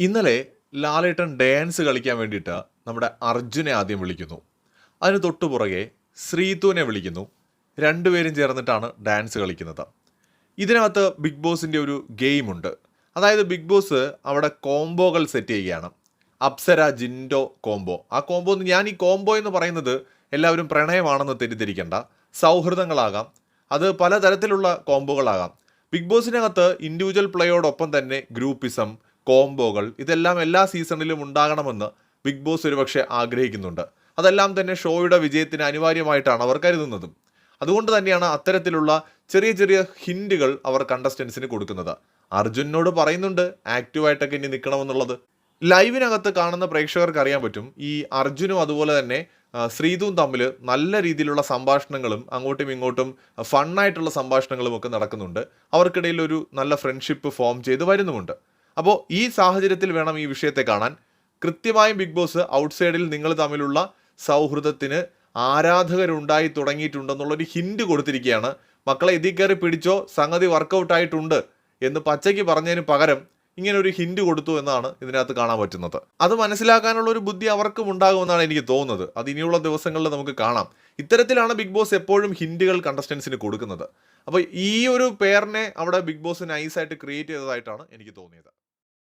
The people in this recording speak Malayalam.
ഇന്നലെ ലാലേട്ടൻ ഡാൻസ് കളിക്കാൻ വേണ്ടിയിട്ട് നമ്മുടെ അർജുനെ ആദ്യം വിളിക്കുന്നു. അതിന് തൊട്ടു പുറകെ ശ്രീതുവിനെ വിളിക്കുന്നു. രണ്ടുപേരും ചേർന്നിട്ടാണ് ഡാൻസ് കളിക്കുന്നത്. ഇതിനകത്ത് ബിഗ് ബോസിന്റെ ഒരു ഗെയിമുണ്ട് അതായത് ബിഗ് ബോസ് അവിടെ കോംബോകൾ സെറ്റ് ചെയ്യുകയാണ്. അപ്സര ജിൻഡോ കോംബോ. ആ കോംബോ എന്ന് ഞാൻ ഈ കോംബോ എന്ന് പറയുന്നത് എല്ലാവരും പ്രണയമാണെന്ന് തെറ്റിദ്ധരിക്കേണ്ട. സൗഹൃദങ്ങളാകാം. അത് പലതരത്തിലുള്ള കോംബോകളാകാം. ബിഗ് ബോസിനകത്ത് ഇൻഡിവിജ്വൽ പ്ലേയോടൊപ്പം തന്നെ ഗ്രൂപ്പിസം കോംബോകൾ ഇതെല്ലാം എല്ലാ സീസണിലും ഉണ്ടാകണമെന്ന് ബിഗ് ബോസ് ഒരുപക്ഷെ ആഗ്രഹിക്കുന്നുണ്ട്. അതെല്ലാം തന്നെ ഷോയുടെ വിജയത്തിന് അനിവാര്യമായിട്ടാണ് അവർ കരുതുന്നതും. അതുകൊണ്ട് തന്നെയാണ് അത്തരത്തിലുള്ള ചെറിയ ചെറിയ ഹിൻഡുകൾ അവർ കണ്ടസ്റ്റൻസിന് കൊടുക്കുന്നത്. അർജുനോട് പറയുന്നുണ്ട് ആക്റ്റീവായിട്ടൊക്കെ ഇനി നിൽക്കണമെന്നുള്ളത്. ലൈവിനകത്ത് കാണുന്ന പ്രേക്ഷകർക്ക് അറിയാൻ പറ്റും ഈ അർജുനും അതുപോലെ തന്നെ ശ്രീതും തമ്മിൽ നല്ല രീതിയിലുള്ള സംഭാഷണങ്ങളും അങ്ങോട്ടും ഇങ്ങോട്ടും ഫണ്ണായിട്ടുള്ള സംഭാഷണങ്ങളും ഒക്കെ നടക്കുന്നുണ്ട്. അവർക്കിടയിൽ ഒരു നല്ല ഫ്രണ്ട്ഷിപ്പ് ഫോം ചെയ്ത് വരുന്നുമുണ്ട്. അപ്പോൾ ഈ സാഹചര്യത്തിൽ വേണം ഈ വിഷയത്തെ കാണാൻ. കൃത്യമായും ബിഗ് ബോസ് ഔട്ട്സൈഡിൽ നിങ്ങൾ തമ്മിലുള്ള സൗഹൃദത്തിന് ആരാധകരുണ്ടായി തുടങ്ങിയിട്ടുണ്ടെന്നുള്ളൊരു ഹിൻഡ് കൊടുത്തിരിക്കുകയാണ്. മക്കളെ ഇതിൽ കയറി പിടിച്ചോ സംഗതി വർക്കൗട്ട് ആയിട്ടുണ്ട് എന്ന് പച്ചയ്ക്ക് പറഞ്ഞതിന് പകരം ഇങ്ങനെ ഒരു ഹിൻഡ് കൊടുത്തു എന്നാണ് ഇതിനകത്ത് കാണാൻ പറ്റുന്നത്. അത് മനസ്സിലാക്കാനുള്ള ഒരു ബുദ്ധി അവർക്കും ഉണ്ടാകുമെന്നാണ് എനിക്ക് തോന്നുന്നത്. അത് ഇനിയുള്ള ദിവസങ്ങളിൽ നമുക്ക് കാണാം. ഇത്തരത്തിലാണ് ബിഗ് ബോസ് എപ്പോഴും ഹിൻഡുകൾ കണ്ടസ്റ്റൻസിന് കൊടുക്കുന്നത്. അപ്പോൾ ഈ ഒരു പേരിനെ അവിടെ ബിഗ് ബോസ് നൈസായിട്ട് ക്രിയേറ്റ് ചെയ്തതായിട്ടാണ് എനിക്ക് തോന്നിയത്.